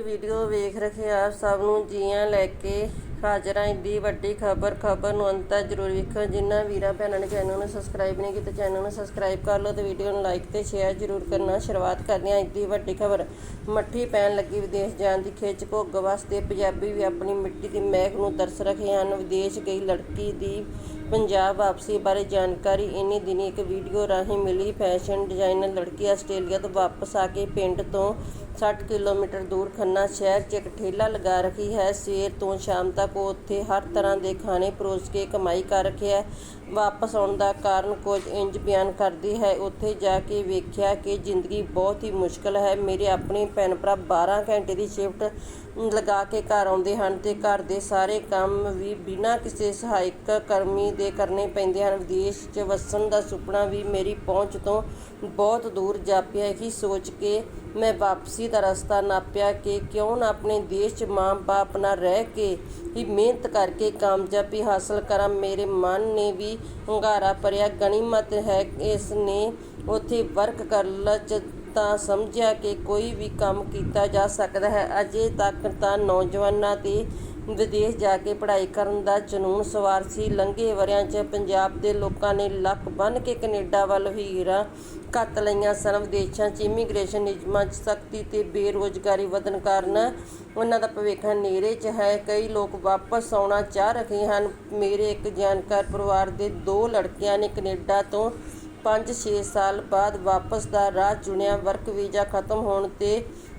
Video ਵੇਖ ਰਹੇ ਆਪ ਸਭ ਨੂੰ ਜੀਆਂ ਲੈ ਕੇ ਹਾਜ਼ਰਾਂ ਦੀ ਵੱਡੀ ਖਬਰ ਖਬਰ ਨੂੰ ਅੰਤ ਤੱਕ ਜ਼ਰੂਰ ਵੇਖੋ ਜਿਨ੍ਹਾਂ ਵੀਰਾਂ ਭੈਣਾਂ ਨੇ ਚੈਨਲ ਨੂੰ ਸਬਸਕ੍ਰਾਈਬ ਨਹੀਂ ਕੀਤਾ, ਚੈਨਲ ਨੂੰ ਸਬਸਕ੍ਰਾਈਬ ਕਰ ਲਓ ਤੇ ਵੀਡੀਓ ਨੂੰ ਲਾਈਕ ਤੇ ਸ਼ੇਅਰ ਜ਼ਰੂਰ ਕਰਨਾ। ਸ਼ੁਰੂਆਤ ਕਰਦੇ ਹਾਂ ਇੰਦੀ ਵੱਡੀ ਖਬਰ। ਮੱਠੀ ਪੈਣ ਲੱਗੀ ਵਿਦੇਸ਼ ਜਾਣ ਦੀ ਖਿੱਚ ਭੁੱਗ ਵਾਸਤੇ ਪੰਜਾਬੀ ਵੀ ਆਪਣੀ ਮਿੱਟੀ ਦੀ ਮਹਿਕ ਨੂੰ ਦਰਸ ਰਹੇ ਹਨ। ਵਿਦੇਸ਼ ਗਈ ਲੜਕੀ ਦੀ ਪੰਜਾਬ ਵਾਪਸੀ ਬਾਰੇ ਜਾਣਕਾਰੀ ਇਨੀ ਦਿਨੀ ਇੱਕ ਵੀਡੀਓ ਰਾਹੀਂ ਮਿਲੀ। ਫੈਸ਼ਨ ਡਿਜ਼ਾਈਨਰ ਲੜਕੀ ਆਸਟ੍ਰੇਲੀਆ ਤੋਂ ਵਾਪਸ ਆ ਕੇ ਪਿੰਡ ਤੋਂ 60 ਕਿਲੋਮੀਟਰ ਦੂਰ ਖੰਨਾ ਸ਼ਹਿਰ 'ਚ ਇੱਕ ਠੇਲਾ ਲਗਾ ਰੱਖੀ ਹੈ। ਸਵੇਰ ਤੋਂ ਸ਼ਾਮ ਤੱਕ ਉਹ ਉੱਥੇ ਹਰ ਤਰ੍ਹਾਂ ਦੇ ਖਾਣੇ ਪਰੋਸ ਕੇ ਕਮਾਈ ਕਰ ਰੱਖਿਆ। ਵਾਪਸ ਆਉਣ ਦਾ ਕਾਰਨ ਕੁਝ ਇੰਜ ਬਿਆਨ ਕਰਦੀ ਹੈ। ਉੱਥੇ ਜਾ ਕੇ ਵੇਖਿਆ ਕਿ ਜ਼ਿੰਦਗੀ ਬਹੁਤ ਹੀ ਮੁਸ਼ਕਲ ਹੈ। ਮੇਰੇ ਆਪਣੇ ਭੈਣ ਭਰਾ 12 ਘੰਟੇ ਦੀ ਸ਼ਿਫਟ ਲਗਾ ਕੇ ਘਰ ਆਉਂਦੇ ਹਨ ਤੇ ਘਰ ਦੇ ਸਾਰੇ ਕੰਮ ਵੀ ਬਿਨਾਂ ਕਿਸੇ ਸਹਾਇਕ ਕਰਮੀ ਦੇ ਕਰਨੇ ਪੈਂਦੇ ਹਨ। ਵਿਦੇਸ਼ 'ਚ ਵਸਣ ਦਾ ਸੁਪਨਾ ਵੀ ਮੇਰੀ ਪਹੁੰਚ ਤੋਂ ਬਹੁਤ ਦੂਰ ਜਾਪਿਆ। ਇਹੀ ਸੋਚ ਕੇ ਮੈਂ ਵਾਪਸੀ ਦਾ ਰਸਤਾ ਨਾਪਿਆ ਕਿ ਕਿਉਂ ਨਾ ਆਪਣੇ ਦੇਸ਼ 'ਚ ਮਾਂ-ਬਾਪ ਨਾਲ ਰਹਿ ਕੇ ਹੀ ਮਿਹਨਤ ਕਰਕੇ ਕਾਮਯਾਬੀ ਹਾਸਲ ਕਰਾਂ। ਮੇਰੇ ਮਨ ਨੇ ਵੀ ਹੰਗਾਰਾ ਭਰਿਆ। ਗਣੀਮਤ ਹੈ ਇਸ ਨੇ ਉੱਥੇ ਵਰਕ ਕਰ ਲਚ ਤਾਂ ਸਮਝਿਆ ਕਿ ਕੋਈ ਵੀ ਕੰਮ ਕੀਤਾ ਜਾ ਸਕਦਾ ਹੈ। ਅਜੇ ਤੱਕ ਤਾਂ ਨੌਜਵਾਨਾਂ ਤੇ ਵਿਦੇਸ਼ ਜਾ ਕੇ ਪੜ੍ਹਾਈ ਕਰਨ ਦਾ ਜਨੂਨ ਸਵਾਰ ਸੀ। ਲੰਘੇ ਵਰਿਆਂ 'ਚ ਪੰਜਾਬ ਦੇ ਲੋਕਾਂ ਨੇ ਲੱਕ ਬੰਨ ਕੇ ਕੈਨੇਡਾ ਵੱਲ ਹੀਰਾ ਕੱਤ ਲਈਆਂ ਸਨ ਵਿਦੇਸ਼ਾਂ 'ਚ ਇਮੀਗ੍ਰੇਸ਼ਨ ਨਿਯਮਾਂ 'ਚ ਸਖਤੀ ਤੇ ਬੇਰੋਜ਼ਗਾਰੀ ਵਧਣ ਕਾਰਨ ਉਹਨਾਂ ਦਾ ਭਵਿੱਖ ਹਨੇਰੇ 'ਚ ਹੈ। ਕਈ ਲੋਕ ਵਾਪਸ ਆਉਣਾ ਚਾਹ ਰਹੇ ਹਨ। ਮੇਰੇ ਇੱਕ ਜਾਣਕਾਰ ਪਰਿਵਾਰ ਦੇ ਦੋ ਲੜਕੀਆਂ ਨੇ ਕੈਨੇਡਾ ਤੋਂ 5-6 ਸਾਲ ਬਾਅਦ ਵਾਪਸ ਦਾ ਰਾਹ ਚੁਣਿਆ। ਵਰਕ ਵੀਜ਼ਾ ਖਤਮ ਹੋਣ ਤੇ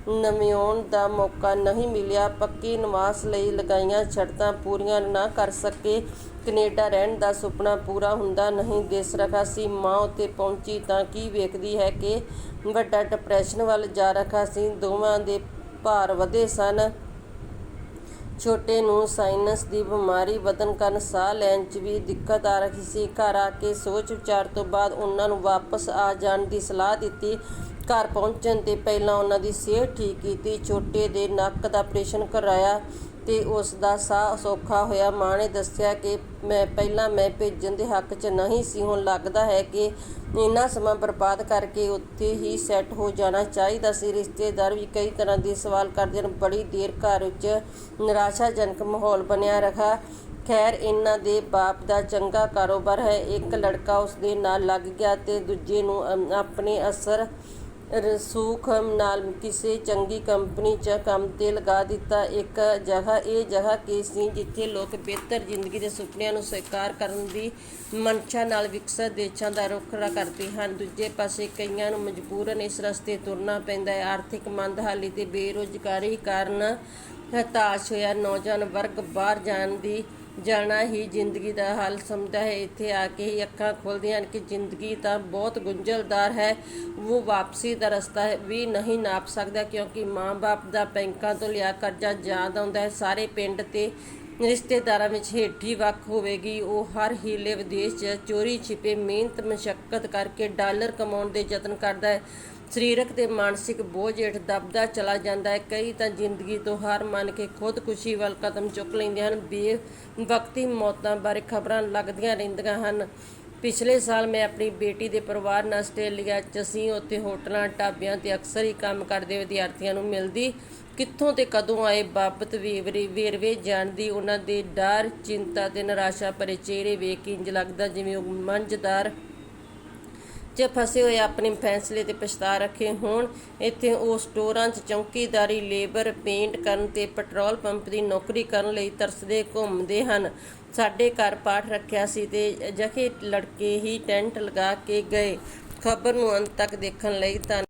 ਨਵਿਆਉਣ ਦਾ ਮੌਕਾ ਨਹੀਂ ਮਿਲਿਆ। ਪੱਕੀ ਨਿਵਾਸ ਲਈ ਲਗਾਈਆਂ ਸ਼ਰਤਾਂ ਪੂਰੀਆਂ ਨਾ ਕਰ ਸਕੇ। ਕੈਨੇਡਾ ਰਹਿਣ ਦਾ ਸੁਪਨਾ ਪੂਰਾ ਹੁੰਦਾ ਨਹੀਂ, ਦਿਸ ਰਖਾ ਸੀ ਮਾਂ ਉੱਤੇ ਪਹੁੰਚੀ ਤਾਂ ਕੀ ਵੇਖਦੀ ਹੈ ਕਿ ਵੱਡਾ ਡਿਪਰੈਸ਼ਨ ਵੱਲ ਜਾ ਰਖਾ ਸੀ ਦੋਵਾਂ ਦੇ ਭਾਰ ਵਧੇ ਸਨ। ਛੋਟੇ ਨੂੰ ਸਾਈਨਸ ਦੀ ਬਿਮਾਰੀ ਵਧਣ ਕਾਰਨ ਸਾਹ ਲੈਣ 'ਚ ਵੀ ਦਿੱਕਤ ਆ ਰਹੀ ਸੀ। ਘਰ ਆ ਕੇ ਸੋਚ ਵਿਚਾਰ ਤੋਂ ਬਾਅਦ ਉਹਨਾਂ ਨੂੰ ਵਾਪਸ ਆ ਜਾਣ ਦੀ ਸਲਾਹ ਦਿੱਤੀ। ਘਰ ਪਹੁੰਚਣ ਤੇ ਪਹਿਲਾਂ ਉਹਨਾਂ ਦੀ ਸਿਹਤ ਠੀਕ ਕੀਤੀ। ਛੋਟੇ ਦੇ ਨੱਕ ਦਾ ਆਪਰੇਸ਼ਨ ਕਰਾਇਆ। ਤੇ ਉਸ ਦਾ ਸਾਹ ਸੌਖਾ ਹੋਇਆ। ਮਾਂ ਨੇ ਦੱਸਿਆ ਕਿ ਮੈਂ ਪਹਿਲਾਂ ਮੈਂ ਭੇਜਣ ਦੇ ਹੱਕ 'ਚ ਨਹੀਂ ਸੀ। ਹੁਣ ਲੱਗਦਾ ਹੈ ਕਿ ਇੰਨਾ ਸਮਾਂ ਬਰਬਾਦ ਕਰਕੇ ਉੱਥੇ ਹੀ ਸੈੱਟ ਹੋ ਜਾਣਾ ਚਾਹੀਦਾ ਸੀ। ਰਿਸ਼ਤੇਦਾਰ ਵੀ ਕਈ ਤਰ੍ਹਾਂ ਦੇ ਸਵਾਲ ਕਰਦੇ ਹਨ। ਬੜੀ ਦੇਰ ਘਰ ਵਿੱਚ ਨਿਰਾਸ਼ਾਜਨਕ ਮਾਹੌਲ ਬਣਿਆ ਰਹਾ। ਖੈਰ, ਇਹਨਾਂ ਦੇ ਬਾਪ ਦਾ ਚੰਗਾ ਕਾਰੋਬਾਰ ਹੈ। ਇੱਕ ਲੜਕਾ ਉਸ ਦੇ ਨਾਲ ਲੱਗ ਗਿਆ ਤੇ ਦੂਜੇ ਨੂੰ ਆਪਣੇ ਅਸਰ ਰਸੂਖ ਨਾਲ ਕਿਸੇ ਚੰਗੀ ਕੰਪਨੀ 'ਚ ਕੰਮ ਤੇ ਲਗਾ ਦਿੱਤਾ। ਇੱਕ ਜਗ੍ਹਾ, ਇਹ ਜਗ੍ਹਾ ਕੀ ਸੀ ਜਿੱਥੇ ਲੋਕ ਬਿਹਤਰ ਜ਼ਿੰਦਗੀ ਦੇ ਸੁਪਨਿਆਂ ਨੂੰ ਸਵੀਕਾਰ ਕਰਨ ਦੀ ਮਨਸ਼ਾ ਨਾਲ ਵਿਕਸਿਤ ਦੇਸ਼ਾਂ ਦਾ ਰੁਖ ਕਰਦੇ ਹਨ। ਦੂਜੇ ਪਾਸੇ ਕਈਆਂ ਨੂੰ ਮਜਬੂਰਨ ਇਸ ਰਸਤੇ ਤੁਰਨਾ ਪੈਂਦਾ ਹੈ। ਆਰਥਿਕ ਮੰਦਹਾਲੀ ਤੇ ਬੇਰੁਜ਼ਗਾਰੀ ਕਾਰਨ ਹਤਾਸ਼ ਹੋਇਆ। ਨੌਜਵਾਨ ਵਰਗ ਬਾਹਰ ਜਾਣ ਦੀ ਜਾਣਾ ਹੀ ਜ਼ਿੰਦਗੀ ਦਾ ਹੱਲ ਸਮਝਦਾ ਹੈ। ਇੱਥੇ ਆ ਕੇ ਹੀ ਅੱਖਾਂ ਖੁੱਲ੍ਹਦੀਆਂ ਹਨ ਕਿ ਜ਼ਿੰਦਗੀ ਤਾਂ ਬਹੁਤ ਗੁੰਝਲਦਾਰ ਹੈ। ਉਹ ਵਾਪਸੀ ਦਾ ਰਸਤਾ ਵੀ ਨਹੀਂ ਨਾਪ ਸਕਦਾ ਕਿਉਂਕਿ ਮਾਂ-ਬਾਪ ਦਾ ਬੈਂਕਾਂ ਤੋਂ ਲਿਆ ਕਰਜ਼ਾ ਯਾਦ ਆਉਂਦਾ ਹੈ। ਸਾਰੇ ਪਿੰਡ ਤੇ ਰਿਸ਼ਤੇਦਾਰਾਂ ਵਿੱਚ ਹੇਠੀ ਵੱਖ ਹੋਵੇਗੀ। ਉਹ ਹਰ ਹੀਲੇ ਵਿਦੇਸ਼ 'ਚ ਚੋਰੀ ਛਿਪੇ ਮਿਹਨਤ ਮਸ਼ੱਕਤ ਕਰਕੇ ਡਾਲਰ ਕਮਾਉਣ ਦੇ ਯਤਨ ਕਰਦਾ ਹੈ। ਸਰੀਰਕ ਤੇ ਮਾਨਸਿਕ ਬੋਝ ਹੇਠ ਦਬਦਾ ਚਲਾ ਜਾਂਦਾ ਹੈ। ਕਈ ਤਾਂ ਜ਼ਿੰਦਗੀ ਤੋਂ ਹਾਰ ਮੰਨ ਕੇ ਖੁਦਕੁਸ਼ੀ ਵੱਲ ਕਦਮ ਚੁੱਕ ਲੈਂਦੇ ਹਨ। ਬੇਵਕਤੀ ਮੌਤਾਂ ਬਾਰੇ ਖਬਰਾਂ ਲੱਗਦੀਆਂ ਰਹਿੰਦੀਆਂ ਹਨ। ਪਿਛਲੇ ਸਾਲ ਮੈਂ ਆਪਣੀ ਬੇਟੀ ਦੇ ਪਰਿਵਾਰ ਨਾਲ ਆਸਟ੍ਰੇਲੀਆ 'ਚ ਸੀ। ਉੱਥੇ ਹੋਟਲਾਂ, ਢਾਬਿਆਂ ਤੇ ਅਕਸਰ ਹੀ ਕੰਮ ਕਰਦੇ ਵਿਦਿਆਰਥੀਆਂ ਨੂੰ ਮਿਲਦੀ। ਕਿੱਥੋਂ ਤੇ ਕਦੋਂ ਆਏ ਬਾਬਤ ਵੇਰਵੇ ਵੇਰਵੇ ਜਾਣਦੀ। ਉਹਨਾਂ ਦੇ ਡਰ, ਚਿੰਤਾ ਤੇ ਨਿਰਾਸ਼ਾ ਭਰੇ ਚਿਹਰੇ ਵੇਖ ਕੇ ਇੰਜ ਲੱਗਦਾ ਜਿਵੇਂ ਉਹ ਮੰਝਦਾਰ 'ਚ ਫਸੇ ਹੋਏ ਆਪਣੇ ਫੈਸਲੇ ਤੇ ਪਛਤਾ ਰੱਖੇ ਹੋਣ, ਇੱਥੇ ਉਹ ਸਟੋਰਾਂ 'ਚ ਚੌਕੀਦਾਰੀ, ਲੇਬਰ, ਪੇਂਟ ਕਰਨ ਤੇ ਪੈਟਰੋਲ ਪੰਪ ਦੀ ਨੌਕਰੀ ਕਰਨ ਲਈ ਤਰਸਦੇ, ਘੁੰਮਦੇ ਹਨ। ਸਾਡੇ ਘਰ ਪਾਠ ਰੱਖਿਆ ਸੀ ਤੇ ਜਖੇ ਲੜਕੇ ਹੀ ਟੈਂਟ ਲਗਾ ਕੇ ਗਏ। ਖਬਰ ਨੂੰ ਅੰਤ ਤੱਕ ਦੇਖਣ ਲਈ ਧੰਨ